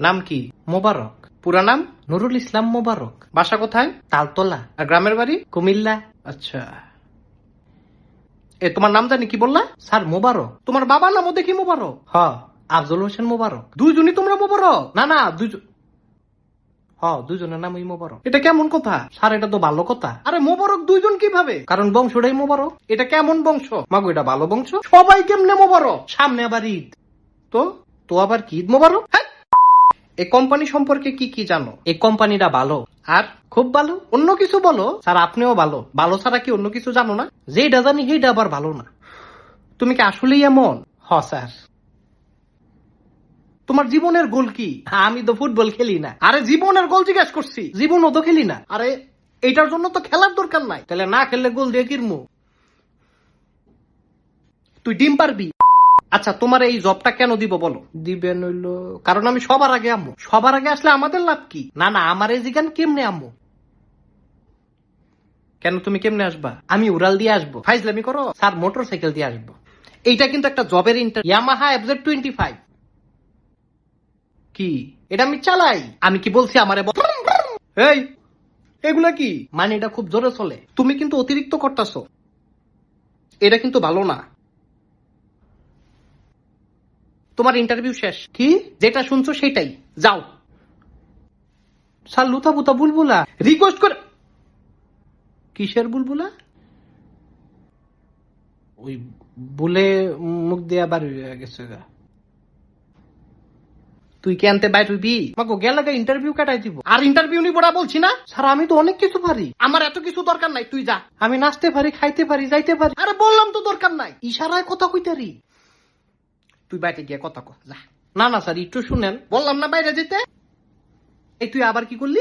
নাম কি? মোবারক। পুরা নাম? নুরুল ইসলাম মোবারক। বাসা কোথায়? তালতলা। আর গ্রামের বাড়ি? কুমিল্লা। আচ্ছা। এ তোমার নাম জানি কি বললা? স্যার মোবারক। তোমার বাবার নামও দেখি মোবারক? হ আফজল হোসেন মোবারক। দুইজনই তোমরা মোবারক? না না দুইজন হ দুজনের নামই মোবারক। এটা কেমন কথা? স্যার এটা তো ভালো কথা। আরে মোবারক দুইজন কীভাবে? কারণ বংশটাই মোবারক। এটা কেমন বংশ? মাগো এটা ভালো বংশ। সবাই কেমনে মোবারক? সামনে আবার ঈদ। তো? তো আবার কি ঈদ মোবারক? হ্যাঁ এই কোম্পানি সম্পর্কে কি কি জানো? এই কোম্পানিটা ভালো। আর? খুব ভালো। অন্য কিছু বলো। স্যার আপনিও ভালো। ভালো ছাড়া কি অন্য কিছু জানো না? যেটা জানি সেইটা আবার ভালো না। তুমি কি আসলেই এমন? হ স্যার। তোমার জীবনের গোল কি? আমি তো ফুটবল খেলি না। আরে জীবনের গোল জিজ্ঞাসা করছি। জীবনও তো খেলি না। আরে এটার জন্য তো খেলার দরকার নাই। তাহলে না খেললে গোল দিয়ে কিরমু তুই ডিম পারবি। আচ্ছা তোমার এই জবটা কেন দিব বলো? দিবেন হইল কারণ আমি সবার আগে আম্মু। সবার আগে আসলে আমাদের লাভ কি? না না আমার এই জিগান কেমনে আম্মু? কেন তুমি কেমনে আসবা? আমি উড়াল দিয়ে আসব। ফাইজলামি করো স্যার মোটর সাইকেল দিয়ে আসব। এইটা কিন্তু একটা জবের inter Yamaha FZ twenty five কি? এটা আমি চালাই। আমি কি বলছি আমারে এই এগুলা কি? মানে এটা খুব জোরে চলে। তুমি কিন্তু অতিরিক্ত করতেছো। এটা কিন্তু ভালো না। তোমার ইন্টারভিউ শেষ। কি? যেটা শুনছো সেটাই যাও। স্যার লুতা বুতা বুলবুলা? রিকোয়েস্ট করে কিসের বুলবুলা? ওই বুলে মুখ দিয়া বার হইয়া গেছে গা। তুই কি আনতে বাইর হইবি মাগো গেলে ইন্টারভিউ কাটাই দিব। আর ইন্টারভিউ নিব না বলছি না? স্যার আমি তো অনেক কিছু পারি। আমার এত কিছু দরকার নাই তুই যা। আমি নাচতে পারি খাইতে পারি যাইতে পারি। আরে বললাম তো দরকার নাই। ইশারায় কথা কইতারি তুই বাইরে গিয়ে কথা কো, যা। না না, স্যার, একটু শুনেন। বললাম না বাইরে যেতে। এই, তুই আবার কি করলি?